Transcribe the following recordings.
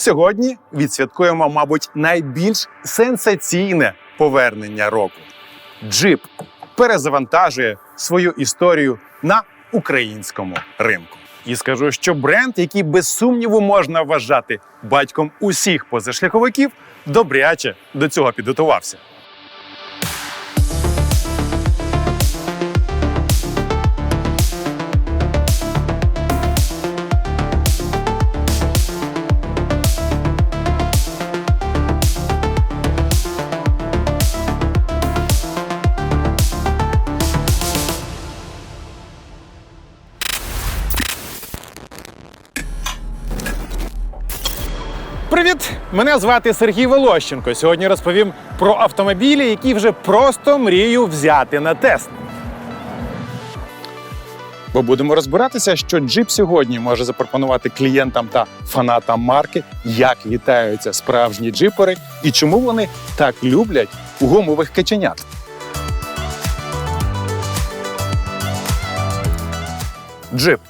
Сьогодні відсвяткуємо, мабуть, найбільш сенсаційне повернення року. Джип перезавантажує свою історію на українському ринку. І скажу, що бренд, який без сумніву можна вважати батьком усіх позашляховиків, добряче до цього підготувався. Мене звати Сергій Волощенко. Сьогодні розповім про автомобілі, які вже просто мрію взяти на тест. Бо будемо розбиратися, що джип сьогодні може запропонувати клієнтам та фанатам марки, як вітаються справжні джипери і чому вони так люблять гумових каченят. Джип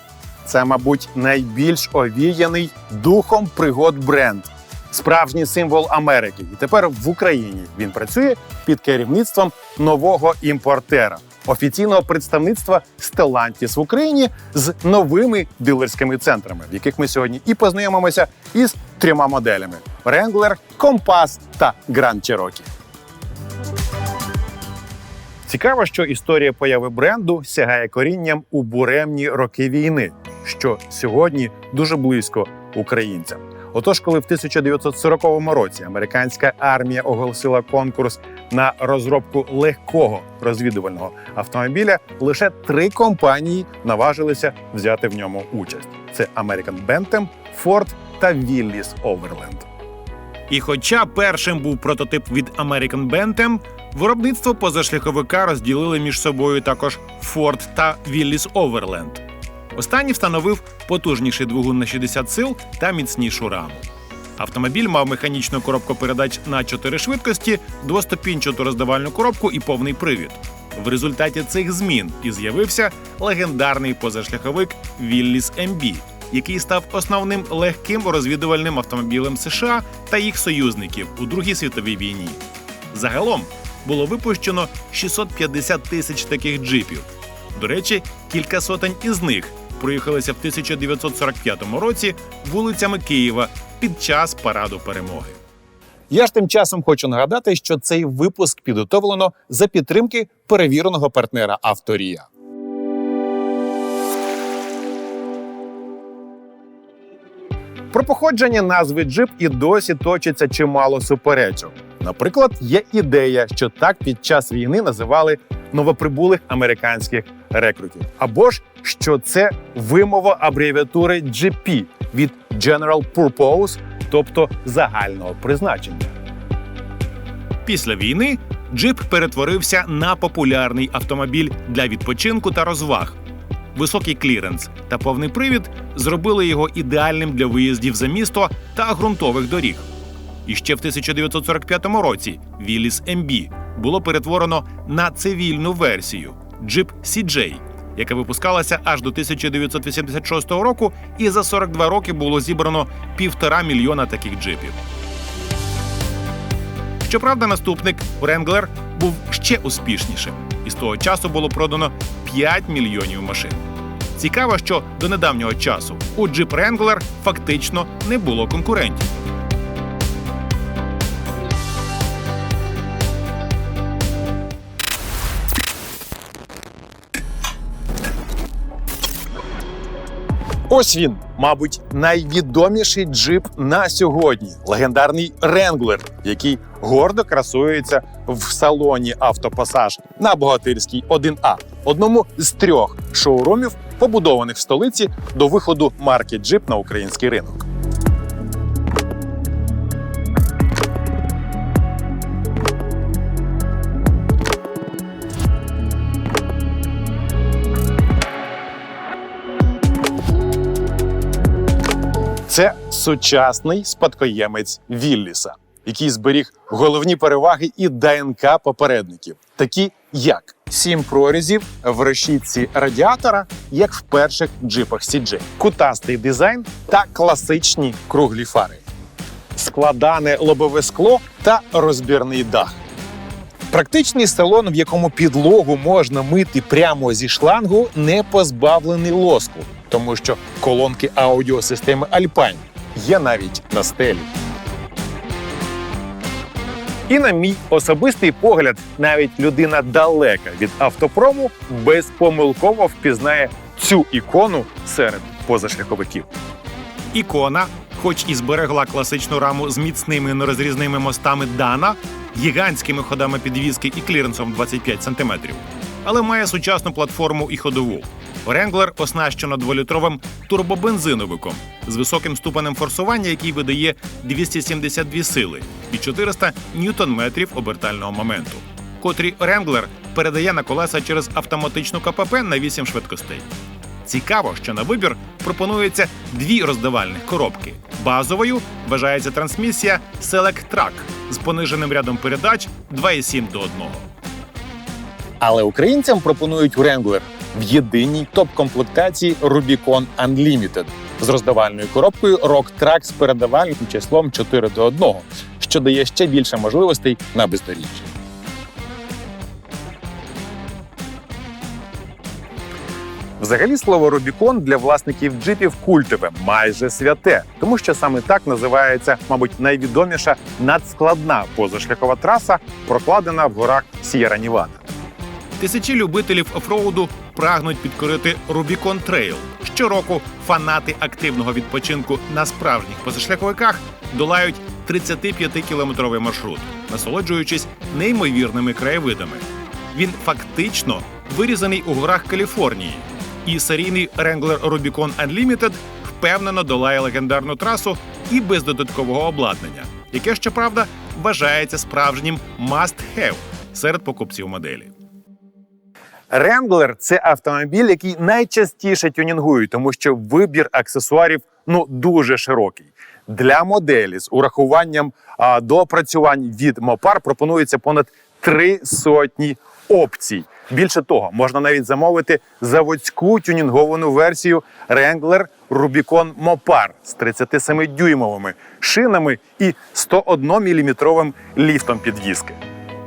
це, мабуть, найбільш овіяний духом пригод бренд, справжній символ Америки. І тепер в Україні він працює під керівництвом нового імпортера, офіційного представництва Stellantis в Україні з новими дилерськими центрами, в яких ми сьогодні і познайомимося із трьома моделями: Wrangler, Compass та Grand Cherokee. Цікаво, що історія появи бренду сягає корінням у буремні роки війни, що сьогодні дуже близько українцям. Отож, коли в 1940 році американська армія оголосила конкурс на розробку легкого розвідувального автомобіля, лише три компанії наважилися взяти в ньому участь: це American Bentham, Ford та Willys Overland. І хоча першим був прототип від American Bentham, виробництво позашляховика розділили між собою також Ford та Willys Overland. Останній встановив потужніший двигун на 60 сил та міцнішу раму. Автомобіль мав механічну коробку передач на 4 швидкості, двоступінчату роздавальну коробку і повний привід. В результаті цих змін і з'явився легендарний позашляховик Willys MB, який став основним легким розвідувальним автомобілем США та їх союзників у Другій світовій війні. Загалом було випущено 650 тисяч таких джипів. До речі, кілька сотень із них проїхалися в 1945 році вулицями Києва під час параду перемоги. Я ж тим часом хочу нагадати, що цей випуск підготовлено за підтримки перевіреного партнера Авторія. Про походження назви джип і досі точиться чимало суперечок. Наприклад, є ідея, що так під час війни називали новоприбулих американських рекрутів, або ж що це вимова абревіатури GP від General Purpose, тобто загального призначення. Після війни джип перетворився на популярний автомобіль для відпочинку та розваг. Високий кліренс та повний привід зробили його ідеальним для виїздів за місто та ґрунтових доріг. І ще в 1945 році Willys MB було перетворено на цивільну версію джип CJ, яка випускалася аж до 1986 року, і за 42 роки було зібрано півтора мільйона таких джипів. Щоправда, наступник Wrangler був ще успішнішим, і з того часу було продано 5 мільйонів машин. Цікаво, що до недавнього часу у Jeep Wrangler фактично не було конкурентів. Ось він, мабуть, найвідоміший джип на сьогодні легендарний Wrangler, який гордо красується в салоні Автопасаж на Богатирській 1А, одному з трьох шоурумів, побудованих в столиці до виходу марки Джип на український ринок. Це сучасний спадкоємець Вілліса, який зберіг головні переваги і ДНК попередників, такі як сім прорізів в решітці радіатора, як в перших джипах CJ, кутастий дизайн та класичні круглі фари. складане лобове скло та розбірний дах. Практичний салон, в якому підлогу можна мити прямо зі шлангу, не позбавлений лоску, тому що колонки аудіосистеми Alpine є навіть на стелі. І на мій особистий погляд, навіть людина далека від автопрому безпомилково впізнає цю ікону серед позашляховиків. Ікона, хоч і зберегла класичну раму з міцними нерозрізними мостами Дана, гігантськими ходами підвізки і кліренсом 25 см, але має сучасну платформу і ходову. Wrangler оснащено дволітровим турбобензиновиком з високим ступенем форсування, який видає 272 сили і 400 ньютон-метрів обертального моменту, котрі Wrangler передає на колеса через автоматичну КПП на 8 швидкостей. Цікаво, що на вибір пропонується дві роздавальних коробки. Базовою вважається трансмісія Select Track з пониженим рядом передач 2,7 до 1. Але українцям пропонують Wrangler в єдиній топ-комплектації Rubicon Unlimited з роздавальною коробкою Rock Track з передавальним числом 4 до 1, що дає ще більше можливостей на бездоріжжі. Взагалі слово Рубікон для власників джипів культове, майже святе, тому що саме так називається, мабуть, найвідоміша надскладна позашляхова траса, прокладена в горах Сієра Нівада. Тисячі любителів офроуду прагнуть підкорити Rubicon Trail. Щороку фанати активного відпочинку на справжніх позашляховиках долають 35-кілометровий маршрут, насолоджуючись неймовірними краєвидами. Він фактично вирізаний у горах Каліфорнії, і серійний Wrangler Rubicon Unlimited впевнено долає легендарну трасу і без додаткового обладнання, яке, щоправда, вважається справжнім must-have серед покупців моделі. Wrangler – це автомобіль, який найчастіше тюнінгують, тому що вибір аксесуарів ну дуже широкий. Для моделі з урахуванням а, доопрацювань від Мопар пропонується понад три сотні опцій. Більше того, можна навіть замовити заводську тюнінговану версію Wrangler Rubicon Mopar з 37-дюймовими шинами і 101-мм ліфтом підвіски.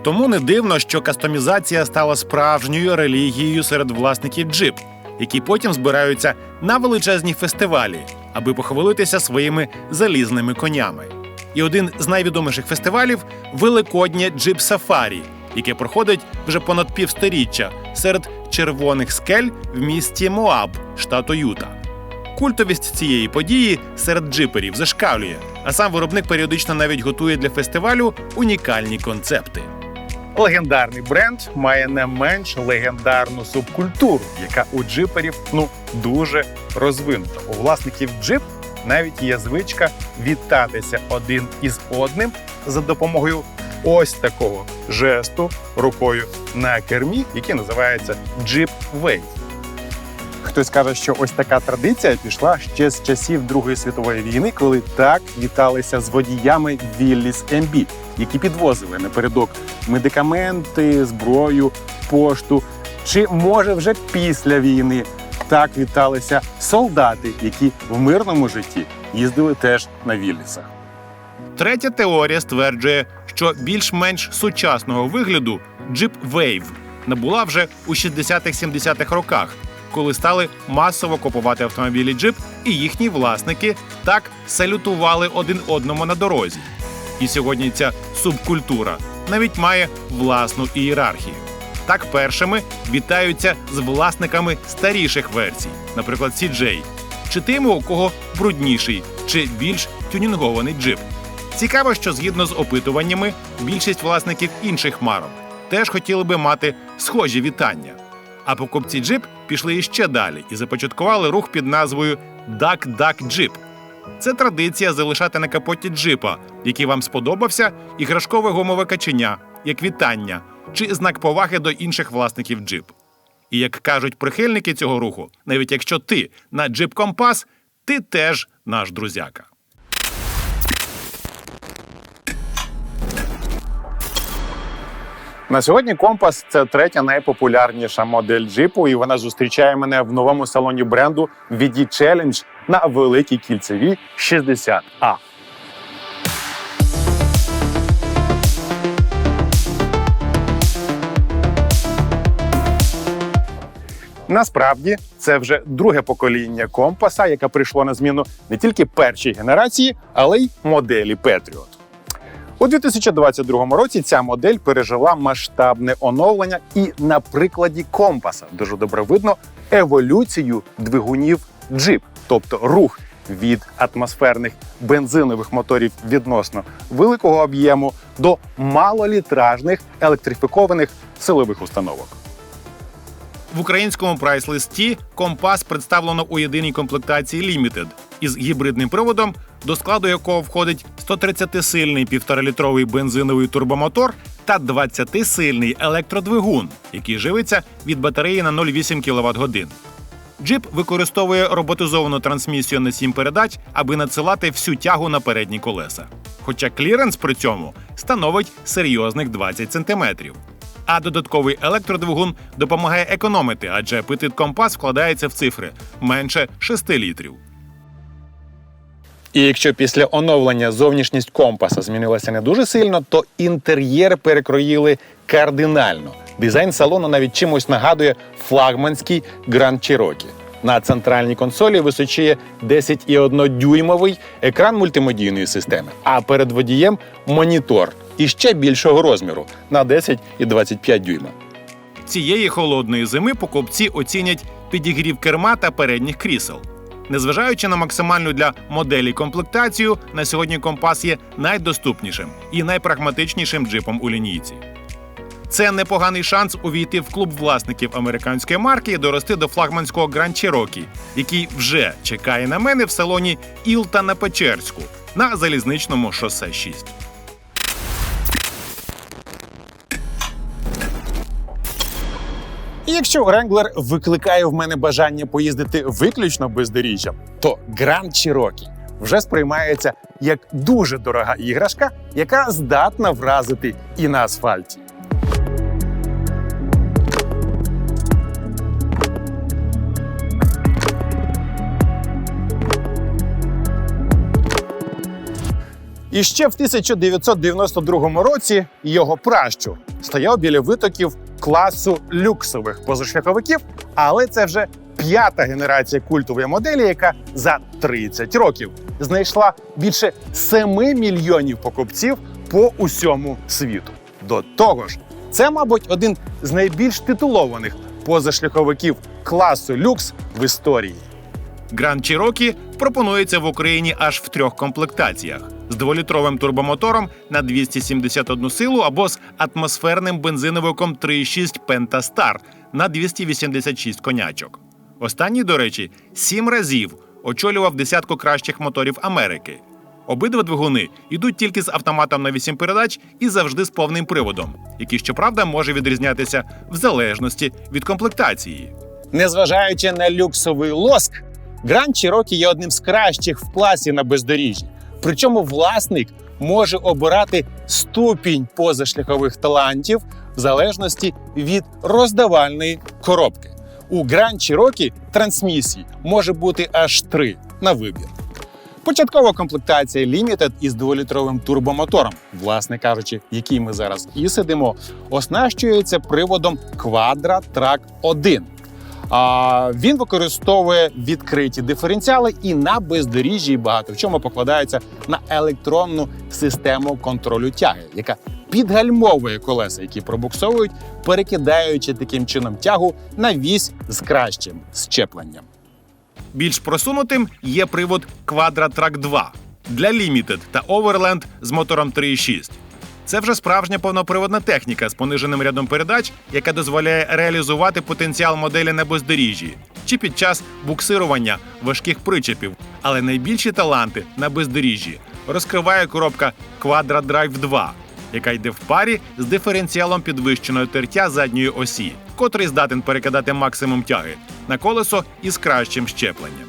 Тому не дивно, що кастомізація стала справжньою релігією серед власників джип, які потім збираються на величезні фестивалі, аби похвалитися своїми залізними конями. І один з найвідоміших фестивалів Великоднє джип Сафарі, яке проходить вже понад півсторіччя серед червоних скель в місті Моаб, штату Юта. Культовість цієї події серед джиперів зашкалює, а сам виробник періодично навіть готує для фестивалю унікальні концепти. Легендарний бренд має не менш легендарну субкультуру, яка у джиперів ну дуже розвинута. У власників джип навіть є звичка вітатися один із одним за допомогою ось такого жесту рукою на кермі, який називається Jeep Wave. Хтось каже, що ось така традиція пішла ще з часів Другої світової війни, коли так віталися з водіями Вілліс МБ, які підвозили напередок медикаменти, зброю, пошту. Чи може вже після війни так віталися солдати, які в мирному житті їздили теж на Віллісах? Третя теорія стверджує, що більш-менш сучасного вигляду Jeep Wave набула вже у 60-70-х роках, коли стали масово купувати автомобілі Jeep, і їхні власники так салютували один одному на дорозі. І сьогодні ця субкультура навіть має власну ієрархію. Так першими вітаються з власниками старіших версій, наприклад, CJ, чи тими, у кого брудніший чи більш тюнінгований джип. Цікаво, що згідно з опитуваннями, більшість власників інших марок теж хотіли би мати схожі вітання. А покупці джип пішли іще далі і започаткували рух під назвою Duck Jeep. Це традиція залишати на капоті джипа, який вам сподобався, іграшкове гумове каченя, як вітання чи знак поваги до інших власників джип. І як кажуть прихильники цього руху, навіть якщо ти на джип компас, ти теж наш друзяка. На сьогодні компас це третя найпопулярніша модель джипу, і вона зустрічає мене в новому салоні бренду VD Challenge на великій кільцевій 60А. Насправді це вже друге покоління компаса, яке прийшло на зміну не тільки першій генерації, але й моделі Patriot. У 2022 році ця модель пережила масштабне оновлення, і на прикладі компаса дуже добре видно еволюцію двигунів Jeep, тобто рух від атмосферних бензинових моторів відносно великого об'єму до малолітражних електрифікованих силових установок. В українському прайс-листі компас представлено у єдиній комплектації Limited із гібридним приводом, до складу якого входить 130-сильний 1,5-літровий бензиновий турбомотор та 20-сильний електродвигун, який живиться від батареї на 0,8 квт годин. Джип використовує роботизовану трансмісію на 7 передач, аби надсилати всю тягу на передні колеса. Хоча кліренс при цьому становить серйозних 20 см. А додатковий електродвигун допомагає економити, адже апетит компас вкладається в цифри менше 6 літрів. І якщо після оновлення зовнішність компаса змінилася не дуже сильно, то інтер'єр перекроїли кардинально. Дизайн салону навіть чимось нагадує флагманський Grand Cherokee. На центральній консолі височіє 10,1 дюймовий екран мультимедійної системи, а перед водієм монітор і ще більшого розміру на 10 і 25 дюйма. Цієї холодної зими покупці оцінять підігрів керма та передніх крісел. Незважаючи на максимальну для моделі комплектацію, на сьогодні компас є найдоступнішим і найпрагматичнішим джипом у лінійці. Це непоганий шанс увійти в клуб власників американської марки і дорости до флагманського Grand Cherokee, який вже чекає на мене в салоні Ілта на Печерську на залізничному шосе 6. І якщо Wrangler викликає в мене бажання поїздити виключно бездоріжжям, то Grand Cherokee вже сприймається як дуже дорога іграшка, яка здатна вразити і на асфальті. І ще в 1992 році його пращур стояв біля витоків класу люксових позашляховиків, але це вже п'ята генерація культової моделі, яка за 30 років знайшла більше 7 мільйонів покупців по усьому світу. До того ж, це, мабуть, один з найбільш титулованих позашляховиків класу люкс в історії. Grand Cherokee пропонується в Україні аж в трьох комплектаціях: з дволітровим турбомотором на 271 силу або з атмосферним бензиновиком 3.6 Pentastar на 286 конячок. Останній, до речі, сім разів очолював десятку кращих моторів Америки. Обидва двигуни йдуть тільки з автоматом на 8 передач і завжди з повним приводом, який, щоправда, може відрізнятися в залежності від комплектації. Незважаючи на люксовий лоск, Grand Cherokee є одним з кращих в класі на бездоріжжі. Причому власник може обирати ступінь позашляхових талантів в залежності від роздавальної коробки. У Grand Cherokee трансмісій може бути аж три на вибір. Початкова комплектація Limited із дволітровим турбомотором, власне кажучи, який ми зараз і сидимо, оснащується приводом Quadra Track 1. А, він використовує відкриті диференціали і на бездоріжжі багато в чому покладається на електронну систему контролю тяги, яка підгальмовує колеса, які пробуксовують, перекидаючи таким чином тягу на вісь з кращим щепленням. Більш просунутим є привод Quadra-Track 2 для Limited та Overland з мотором 3.6. Це вже справжня повноприводна техніка з пониженим рядом передач, яка дозволяє реалізувати потенціал моделі на бездоріжжі чи під час буксирування важких причепів. Але найбільші таланти на бездоріжжі розкриває коробка Quadra Drive 2, яка йде в парі з диференціалом підвищеного тертя задньої осі, котрий здатен перекидати максимум тяги на колесо із кращим щепленням.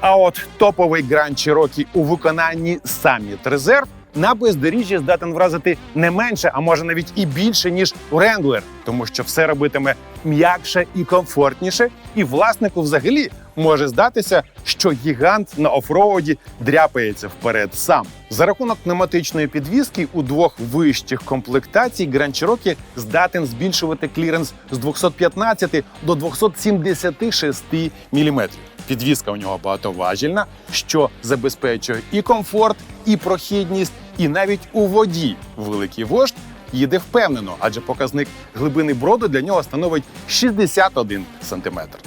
А от топовий Grand Cherokee у виконанні Summit Reserve на бездоріжжі здатен вразити не менше, а може навіть і більше, ніж Wrangler, тому що все робитиме м'якше і комфортніше, і власнику взагалі може здатися, що гігант на офроуді дряпається вперед сам. За рахунок пневматичної підвіски у двох вищих комплектацій Grand Cherokee здатен збільшувати кліренс з 215 до 276 мм. Підвізка у нього багатоважільна, що забезпечує і комфорт, і прохідність, і навіть у воді великий вождь їде впевнено, адже показник глибини броду для нього становить 61 сантиметр.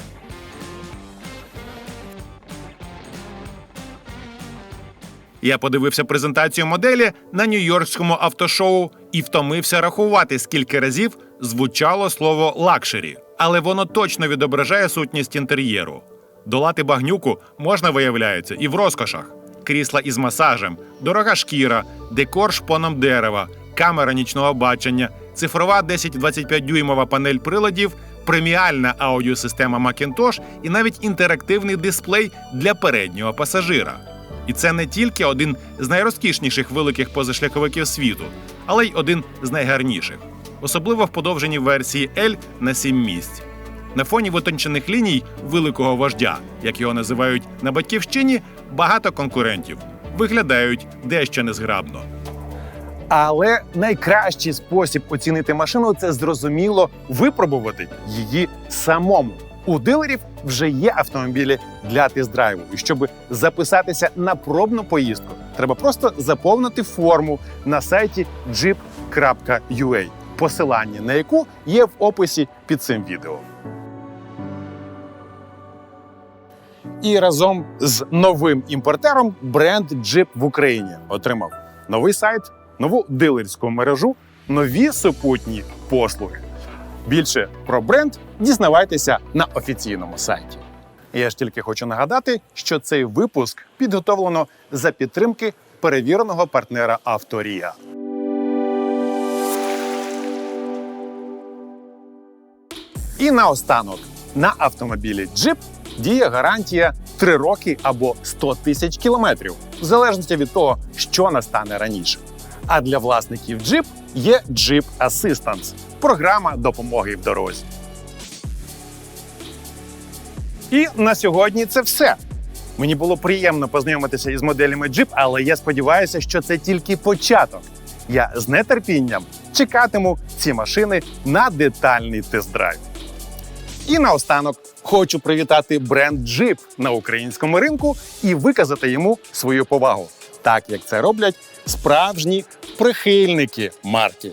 Я подивився презентацію моделі на нью-йоркському автошоу і втомився рахувати, скільки разів звучало слово лакшері, але воно точно відображає сутність інтер'єру. Долати багнюку можна, виявляється, і в розкошах: крісла із масажем, дорога шкіра, декор шпоном дерева, камера нічного бачення, цифрова 10-25 дюймова панель приладів, преміальна аудіосистема Macintosh і навіть інтерактивний дисплей для переднього пасажира. І це не тільки один з найрозкішніших великих позашляховиків світу, але й один з найгарніших, особливо в подовженій версії L на 7 місць. На фоні витончених ліній великого вождя, як його називають на батьківщині, багато конкурентів виглядають дещо незграбно. Але найкращий спосіб оцінити машину це зрозуміло випробувати її самому. У дилерів вже є автомобілі для тест-драйву. І щоб записатися на пробну поїздку, треба просто заповнити форму на сайті jeep.ua, посилання на яку є в описі під цим відео. І разом з новим імпортером бренд Jeep в Україні отримав новий сайт, нову дилерську мережу, нові супутні послуги. Більше про бренд дізнавайтеся на офіційному сайті. Я ж тільки хочу нагадати, що цей випуск підготовлено за підтримки перевіреного партнера Авторія. І наостанок на автомобілі Jeep діє гарантія 3 роки або 100 тисяч кілометрів, в залежності від того, що настане раніше. А для власників Jeep є Jeep Assistance – програма допомоги в дорозі. І на сьогодні це все. Мені було приємно познайомитися із моделями Jeep, але я сподіваюся, що це тільки початок. Я з нетерпінням чекатиму ці машини на детальний тест-драйв. І наостанок хочу привітати бренд Jeep на українському ринку і виказати йому свою повагу, так як це роблять справжні прихильники марки.